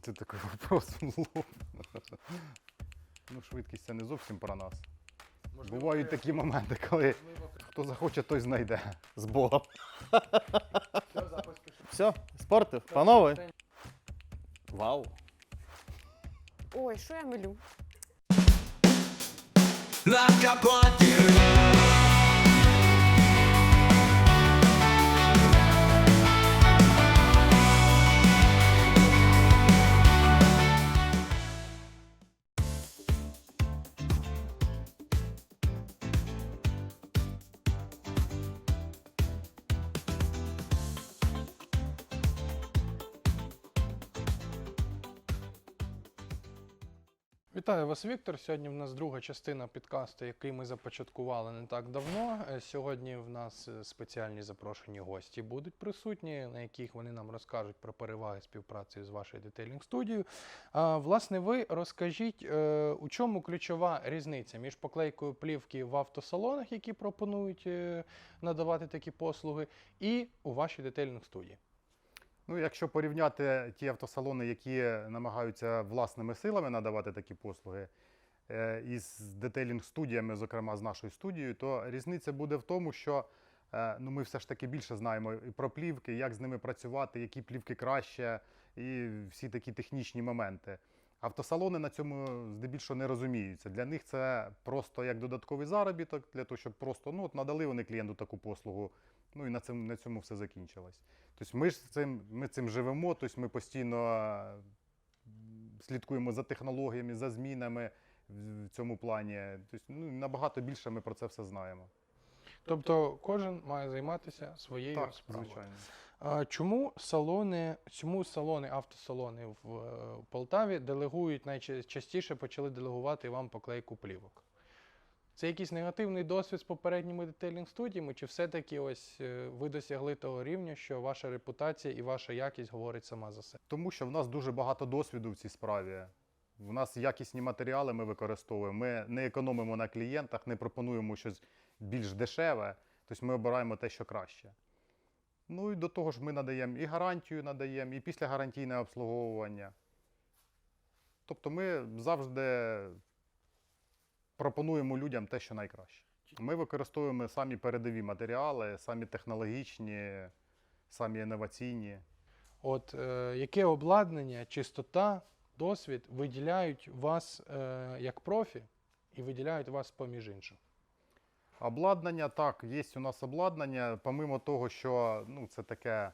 Це такий вопрос в лоб. Ну, швидкість це не зовсім про нас. Бувають такі моменти, коли хто захоче, той знайде. З Богом. Все, спорти, панове. Вау. Ой, що я милю? like a Вітаю вас, Віктор. Сьогодні в нас друга частина підкасту, який ми започаткували не так давно. Е, Сьогодні в нас е, спеціальні запрошені гості будуть присутні, на яких вони нам розкажуть про переваги співпраці з вашою детейлінг студією. Власне, ви розкажіть, е, у чому ключова різниця між поклейкою плівки в автосалонах, які пропонують надавати такі послуги, і у вашій детейлінг студії. Ну, якщо порівняти ті автосалони, які намагаються власними силами надавати такі послуги, е, із детейлінг-студіями, зокрема з нашою студією, то різниця буде в тому, що е, ну, ми все ж таки більше знаємо і про плівки, як з ними працювати, які плівки краще, і всі такі технічні моменти. Автосалони на цьому здебільшого не розуміються. Для них це просто як додатковий заробіток, для того, щоб просто ну, от надали вони клієнту таку послугу, ну і на цьому, на цьому все закінчилось. Тобто ми ж цим, ми цим живемо, тобто ми постійно слідкуємо за технологіями, за змінами в цьому плані. Тобто, ну, набагато більше ми про це все знаємо. Тобто кожен має займатися своєю Так, справою. звичайно. А чому салони, чому салони, автосалони в е, Полтаві делегують найчастіше почали делегувати вам поклейку плівок? Це якийсь негативний досвід з попередніми детейлінг студіями, чи все-таки ось е, ви досягли того рівня, що ваша репутація і ваша якість говорить сама за себе? Тому що в нас дуже багато досвіду в цій справі. В нас якісні матеріали ми використовуємо. Ми не економимо на клієнтах, не пропонуємо щось більш дешеве. Тобто ми обираємо те, що краще. Ну і до того ж ми надаємо і гарантію надаємо, і післягарантійне обслуговування. Тобто ми завжди пропонуємо людям те, що найкраще. Ми використовуємо самі передові матеріали, самі технологічні, самі інноваційні. От е, яке обладнання, чистота, досвід виділяють вас е, як профі і виділяють вас поміж іншим? Обладнання, так, є у нас обладнання. Помимо того, що ну, це таке,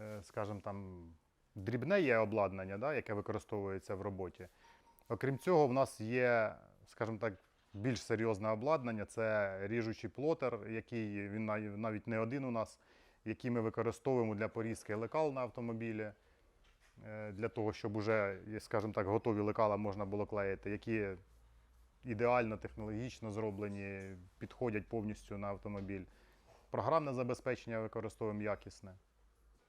е, скажімо там, дрібне є обладнання, да, яке використовується в роботі. Окрім цього, в нас є, скажімо так, більш серйозне обладнання. Це ріжучий плотер, який він навіть не один у нас, який ми використовуємо для порізки лекал на автомобілі. е, Для того, щоб уже, скажімо так, готові лекала можна було клеїти, які ідеально технологічно зроблені, підходять повністю на автомобіль. Програмне забезпечення використовуємо якісне.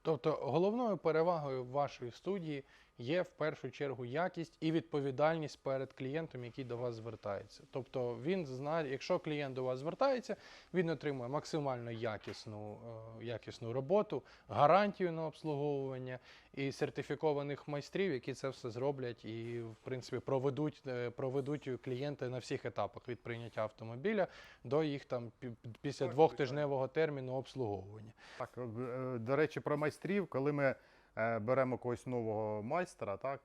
Тобто головною перевагою вашої студії є в першу чергу якість і відповідальність перед клієнтом, який до вас звертається. Тобто він знає, якщо клієнт до вас звертається, він отримує максимально якісну, е, якісну роботу, гарантію на обслуговування і сертифікованих майстрів, які це все зроблять і, в принципі, проведуть, е, проведуть клієнта на всіх етапах від прийняття автомобіля до їх там пі- після двохтижневого терміну обслуговування. Так, е, до речі, про майстрів, коли ми е, беремо когось нового майстра, так,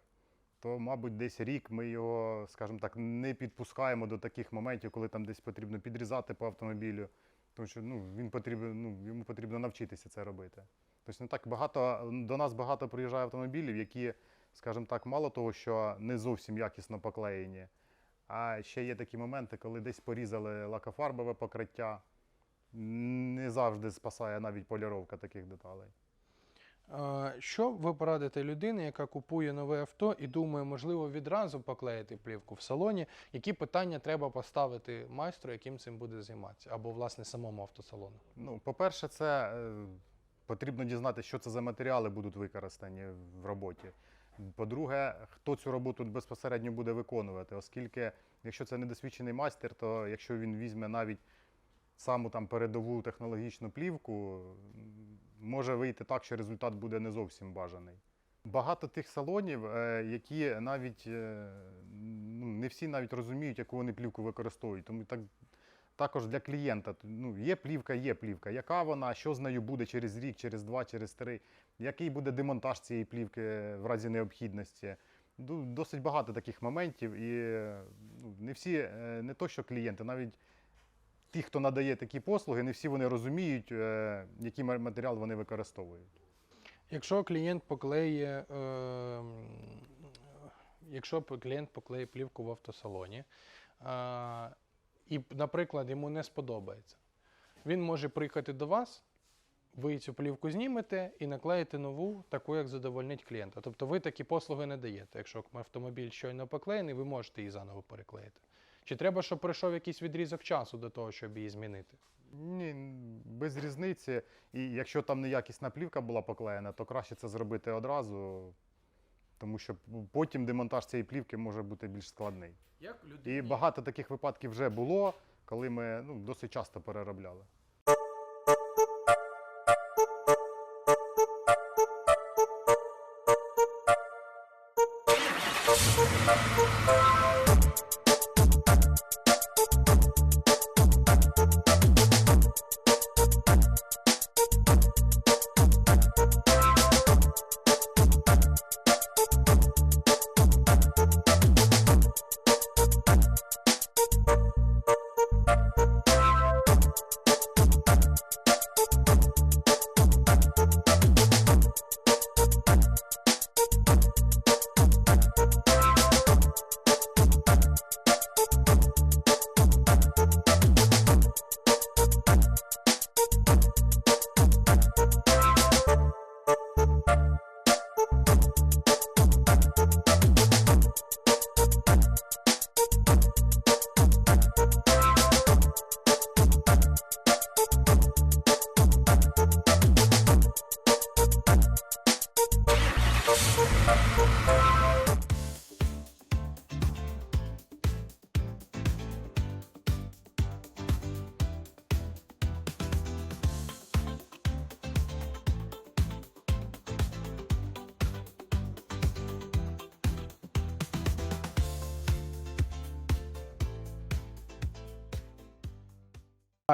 то, мабуть, десь рік ми його, скажімо так, не підпускаємо до таких моментів, коли там десь потрібно підрізати по автомобілю. Тому що ну, він потрібен, ну, йому потрібно навчитися це робити. Тобто не так багато, до нас багато приїжджає автомобілів, які, скажімо так, мало того, що не зовсім якісно поклеєні, а ще є такі моменти, коли десь порізали лакофарбове покриття. Не завжди спасає навіть поліровка таких деталей. Що ви порадите людині, яка купує нове авто і думає, можливо, відразу поклеїти плівку в салоні? Які питання треба поставити майстру, яким цим буде займатися, або власне самому автосалону? Ну, по-перше, це е, потрібно дізнатися, що це за матеріали будуть використані в роботі. По-друге, хто цю роботу безпосередньо буде виконувати, оскільки, якщо це недосвідчений майстер, то якщо він візьме навіть саму там передову технологічну плівку, може вийти так, що результат буде не зовсім бажаний. Багато тих салонів, е, які навіть е, ну, не всі навіть розуміють, яку вони плівку використовують. Тому так, також для клієнта ну, є плівка, є плівка. Яка вона, що з нею буде через рік, через два, через три, який буде демонтаж цієї плівки в разі необхідності. Досить багато таких моментів, і ну, не всі, е, не то що клієнти, навіть ті, хто надає такі послуги, не всі вони розуміють, е, який матеріал вони використовують. Якщо клієнт поклеє, е, якщо клієнт поклеє плівку в автосалоні, е, і, наприклад, йому не сподобається, він може приїхати до вас, ви цю плівку знімете і наклеїте нову, таку, як задовольнить клієнта. Тобто ви такі послуги не даєте. Якщо автомобіль щойно поклеєний, ви можете її заново переклеїти. Чи треба, щоб пройшов якийсь відрізок часу до того, щоб її змінити? Ні, без різниці. І якщо там неякісна плівка була поклеєна, то краще це зробити одразу, тому що потім демонтаж цієї плівки може бути більш складний. І багато таких випадків вже було, коли ми ну, досить часто переробляли.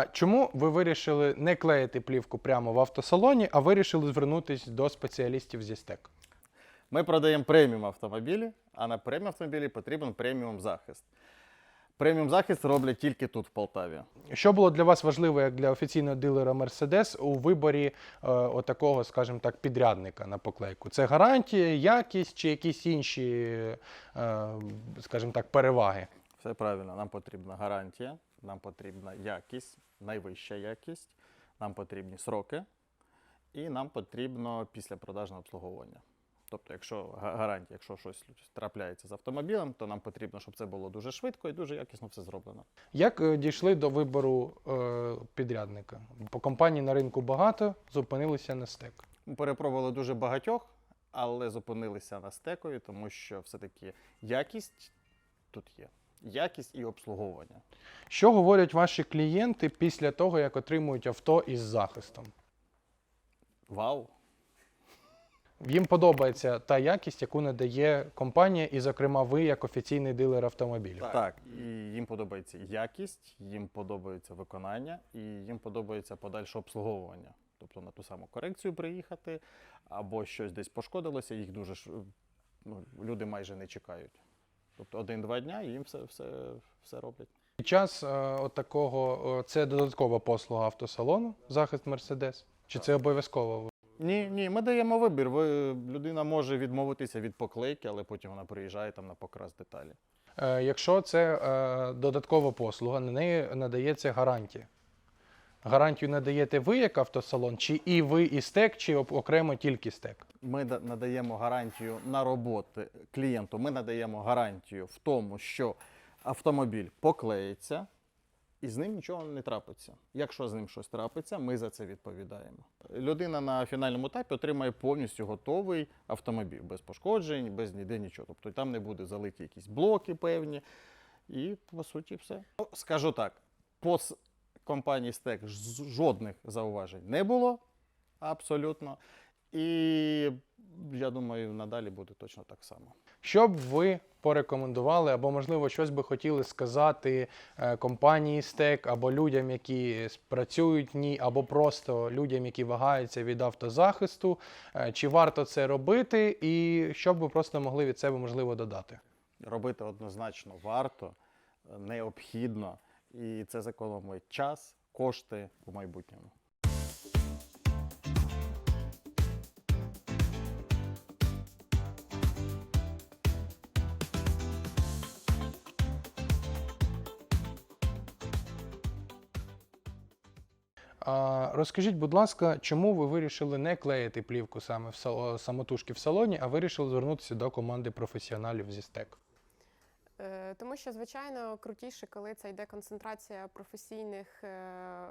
А чому ви вирішили не клеїти плівку прямо в автосалоні, а вирішили звернутися до спеціалістів зі стек? Ми продаємо преміум автомобілі, а на преміум автомобілі потрібен преміум захист. Преміум захист роблять тільки тут, в Полтаві. Що було для вас важливо як для офіційного дилера Mercedes у виборі е, отакого, скажімо так, підрядника на поклейку? Це гарантія, якість чи якісь інші, е, скажімо так, переваги? Все правильно, нам потрібна гарантія, нам потрібна якість, найвища якість, нам потрібні сроки і нам потрібно післяпродажне обслуговування. Тобто, якщо гарантія, якщо щось трапляється з автомобілем, то нам потрібно, щоб це було дуже швидко і дуже якісно все зроблено. Як е, дійшли до вибору е, підрядника? По компаній на ринку багато, зупинилися на стек. Перепробували дуже багатьох, але зупинилися на стекові, тому що все-таки якість тут є. Якість і обслуговування. Що говорять ваші клієнти після того, як отримують авто із захистом? Вау! Їм подобається та якість, яку надає компанія, і, зокрема, ви як офіційний дилер автомобілів. Так, і їм подобається якість, їм подобається виконання, і їм подобається подальше обслуговування. Тобто на ту саму корекцію приїхати, або щось десь пошкодилося, їх дуже ну, люди майже не чекають. Тобто один-два дня і їм все, все, все роблять. Під час е, от такого, е, це додаткова послуга автосалону, захист Мерседес? Чи це обов'язково? Ні, ні, ми даємо вибір. Ви, людина може відмовитися від поклейки, але потім вона приїжджає там на покрас деталі. Е, Якщо це додаткова послуга, на неї надається гарантія. Гарантію надаєте ви як автосалон, чи і ви і стек, чи окремо тільки стек? Ми надаємо гарантію на роботи клієнту. Ми надаємо гарантію в тому, що автомобіль поклеїться і з ним нічого не трапиться. Якщо з ним щось трапиться, ми за це відповідаємо. Людина на фінальному етапі отримає повністю готовий автомобіль без пошкоджень, без ніде нічого. Тобто там не буде залиті якісь блоки певні. І по суті все. Скажу так: по компанії Стек жодних зауважень не було абсолютно. І я думаю, надалі буде точно так само. Що б ви порекомендували, або, можливо, щось би хотіли сказати е, компанії Стек, або людям, які працюють в ній, або просто людям, які вагаються від автозахисту? Е, Чи варто це робити, і що б ви просто могли від себе можливо додати? Робити однозначно варто, е, необхідно, і це зекономить час, кошти у майбутньому. Розкажіть, будь ласка, чому ви вирішили не клеїти плівку саме в самотужки в салоні, а вирішили звернутися до команди професіоналів зі стек? Тому що, звичайно, крутіше, коли це йде концентрація професійних е, е,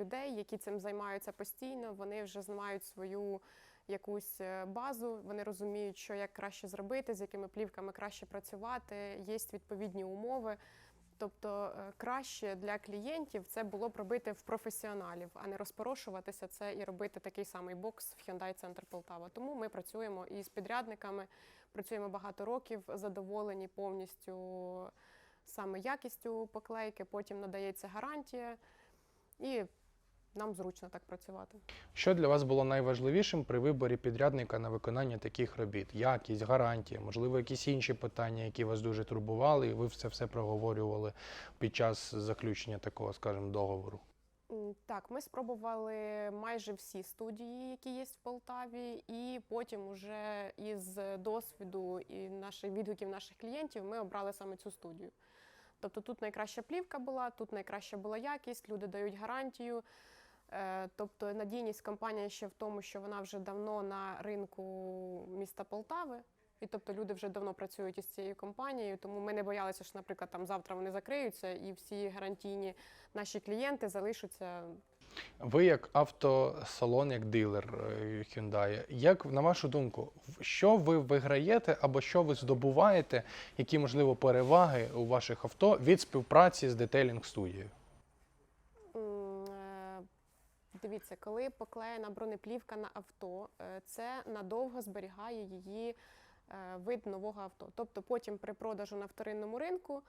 людей, які цим займаються постійно. Вони вже знають свою якусь е, базу, вони розуміють, що як краще зробити, з якими плівками краще працювати, є відповідні умови. Тобто е, краще для клієнтів це було б робити в професіоналів, а не розпорошуватися це і робити такий самий бокс в Hyundai Центр Полтава. Тому ми працюємо і з підрядниками, працюємо багато років, задоволені повністю саме якістю поклейки. Потім надається гарантія, і нам зручно так працювати. Що для вас було найважливішим при виборі підрядника на виконання таких робіт? Якість, гарантія, можливо, якісь інші питання, які вас дуже турбували, і ви це все проговорювали під час заключення такого, скажімо, договору? Так, ми спробували майже всі студії, які є в Полтаві, і потім уже із досвіду і наших відгуків наших клієнтів ми обрали саме цю студію. Тобто тут найкраща плівка була, тут найкраща була якість, люди дають гарантію. Е, Тобто надійність компанії ще в тому, що вона вже давно на ринку міста Полтави. І тобто люди вже давно працюють із цією компанією, тому ми не боялися, що, наприклад, там завтра вони закриються, і всі гарантійні наші клієнти залишаться Ви як автосалон, як дилер е, Hyundai, як на вашу думку, що ви виграєте або що ви здобуваєте, які можливо переваги у ваших авто від співпраці з детейлінг студією? М, е, Дивіться, коли поклеєна бронеплівка на авто, е, це надовго зберігає її е, вид нового авто. Тобто потім при продажу на вторинному ринку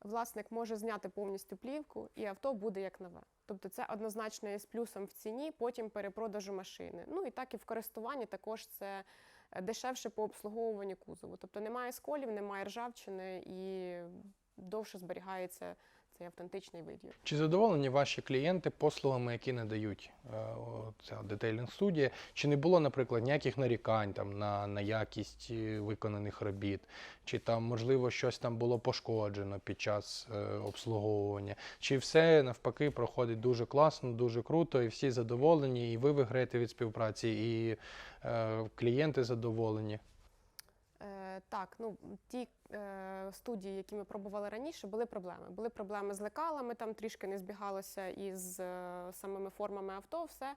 власник може зняти повністю плівку, і авто буде як нове. Тобто це однозначно є з плюсом в ціні, потім перепродажу машини. Ну і так і в користуванні також це е, дешевше по обслуговуванню кузову. Тобто немає сколів, немає ржавчини і довше зберігається цей автентичний вид. Чи задоволені ваші клієнти послугами, які надають е, ця детейлінг студія? Чи не було, наприклад, ніяких нарікань там на, на якість е, виконаних робіт? Чи там, можливо, щось там було пошкоджено під час е, обслуговування? Чи все навпаки проходить дуже класно, дуже круто, і всі задоволені, і ви виграєте від співпраці, і е, клієнти задоволені? Е, так, ну ті е, студії, які ми пробували раніше, були проблеми. Були проблеми з лекалами, там трішки не збігалося із е, самими формами авто. Все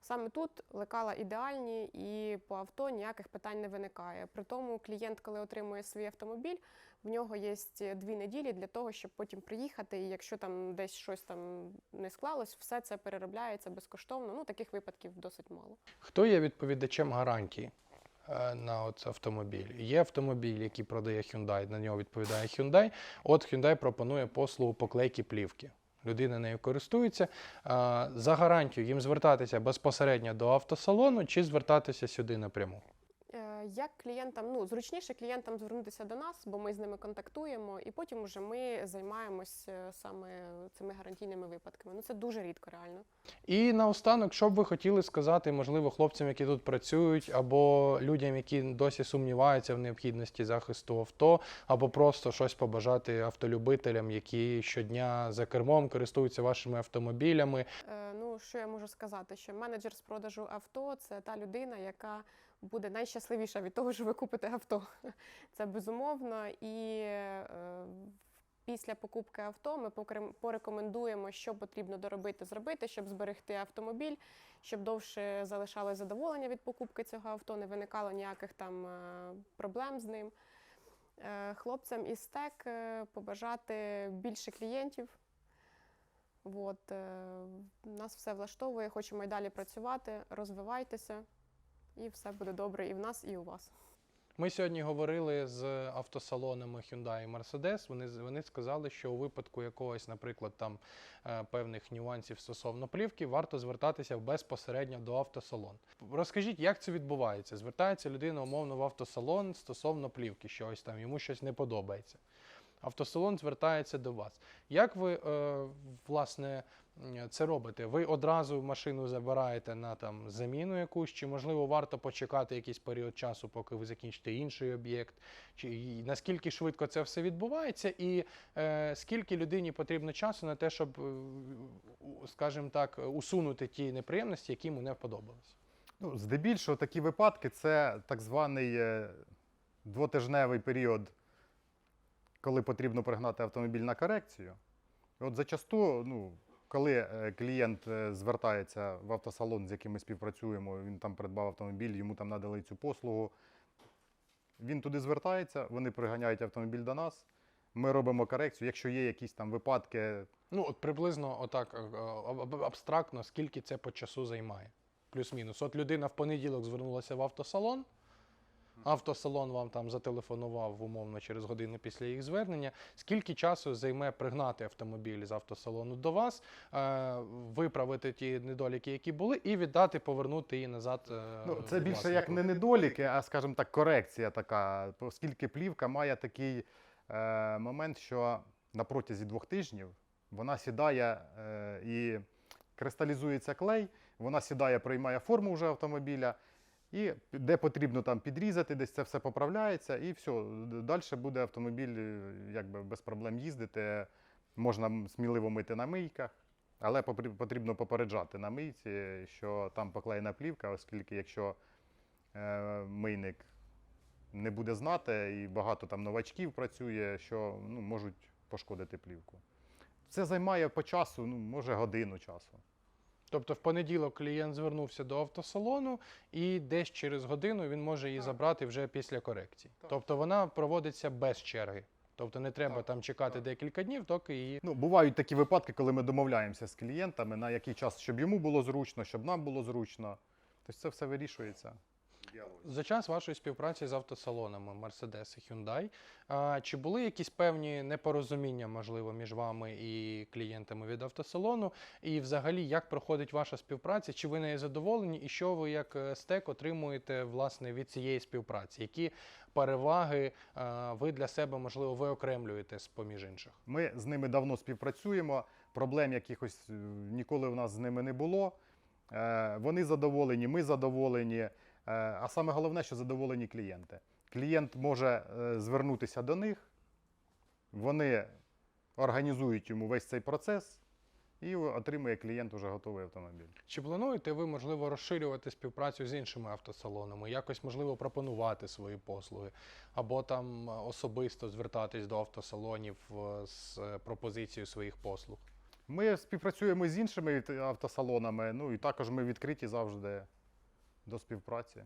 саме тут лекала ідеальні, і по авто ніяких питань не виникає. При тому клієнт, коли отримує свій автомобіль, в нього є дві неділі для того, щоб потім приїхати. І якщо там десь щось там не склалось, все це переробляється безкоштовно. Ну таких випадків досить мало. Хто є відповідачем гарантії на от автомобіль? Є автомобіль, який продає Hyundai, на нього відповідає Hyundai. От Hyundai пропонує послугу поклейки плівки. Людина нею користується. За гарантію їм звертатися безпосередньо до автосалону чи звертатися сюди напряму. Як клієнтам, ну зручніше клієнтам звернутися до нас, бо ми з ними контактуємо, і потім уже ми займаємось е, саме цими гарантійними випадками. Ну це дуже рідко, реально. І наостанок, що б ви хотіли сказати, можливо, хлопцям, які тут працюють, або людям, які досі сумніваються в необхідності захисту авто, або просто щось побажати автолюбителям, які щодня за кермом користуються вашими автомобілями. Е, Ну що я можу сказати? Що менеджер з продажу авто це та людина, яка буде найщасливіша від того, що ви купите авто. Це безумовно. І е, після покупки авто ми порекомендуємо, що потрібно доробити, зробити, щоб зберегти автомобіль, щоб довше залишалось задоволення від покупки цього авто, не виникало ніяких там е, проблем з ним. Е, Хлопцям із стек побажати більше клієнтів. От, нас все влаштовує, хочемо й далі працювати, розвивайтеся. І все буде добре і в нас, і у вас. Ми сьогодні говорили з автосалонами Hyundai і Mercedes. Вони, вони сказали, що у випадку якогось, наприклад, там е, певних нюансів стосовно плівки, варто звертатися безпосередньо до автосалон. Розкажіть, як це відбувається? Звертається людина умовно в автосалон стосовно плівки, що ось там йому щось не подобається. Автосалон звертається до вас. Як ви е, власне це робите? Ви одразу машину забираєте на там заміну якусь, чи можливо варто почекати якийсь період часу, поки ви закінчите інший об'єкт? Чи наскільки швидко це все відбувається, і е, скільки людині потрібно часу на те, щоб, е, скажімо так, усунути ті неприємності, які йому не вподобались? Ну, здебільшого такі випадки це так званий е, двотижневий період, коли потрібно пригнати автомобіль на корекцію. От зачасту, ну, коли е, клієнт е, звертається в автосалон, з яким ми співпрацюємо, він там придбав автомобіль, йому там надали цю послугу. Він туди звертається, вони приганяють автомобіль до нас. Ми робимо корекцію. Якщо є якісь там випадки, Ну, от приблизно отак е, аб- аб- абстрактно, скільки це по часу займає. Плюс-мінус. От людина в понеділок звернулася в автосалон. Автосалон вам там зателефонував умовно через годину після їх звернення. Скільки часу займе пригнати автомобіль з автосалону до вас, е, виправити ті недоліки, які були, і віддати, повернути її назад. е, Ну, це більше як не недоліки, а, скажімо так, корекція така. Оскільки плівка має такий е, момент, що на протязі двох тижнів вона сідає е, і кристалізується клей, вона сідає, приймає форму вже автомобіля. І де потрібно там підрізати, десь це все поправляється, і все. Далі буде автомобіль якби без проблем їздити. Можна сміливо мити на мийках. Але потрібно попереджати на мийці, що там поклеєна плівка, оскільки якщо е, мийник не буде знати, і багато там новачків працює, що ну, можуть пошкодити плівку. Це займає по часу, ну, може, годину часу. Тобто в понеділок клієнт звернувся до автосалону, і десь через годину він може її Так. забрати вже після корекції. Так. Тобто вона проводиться без черги. Тобто не треба Так, там чекати так. декілька днів, доки її. Ну, бувають такі випадки, коли ми домовляємося з клієнтами, на який час, щоб йому було зручно, щоб нам було зручно. Тобто це все вирішується. За час вашої співпраці з автосалонами Mercedes і Hyundai, а, чи були якісь певні непорозуміння, можливо, між вами і клієнтами від автосалону? І взагалі, як проходить ваша співпраця? Чи ви нею задоволені? І що ви як е, стек отримуєте власне від цієї співпраці? Які переваги а, ви для себе можливо виокремлюєте з поміж інших? Ми з ними давно співпрацюємо, проблем якихось е, ніколи в нас з ними не було. Е, Вони задоволені, ми задоволені. Е, А саме головне, що задоволені клієнти. Клієнт може е, звернутися до них, вони організують йому весь цей процес і отримує клієнт уже готовий автомобіль. Чи плануєте ви, можливо, розширювати співпрацю з іншими автосалонами, якось можливо пропонувати свої послуги, або там е, особисто звертатись до автосалонів з пропозицією своїх послуг? Ми співпрацюємо з іншими автосалонами, ну і також ми відкриті завжди до співпраці.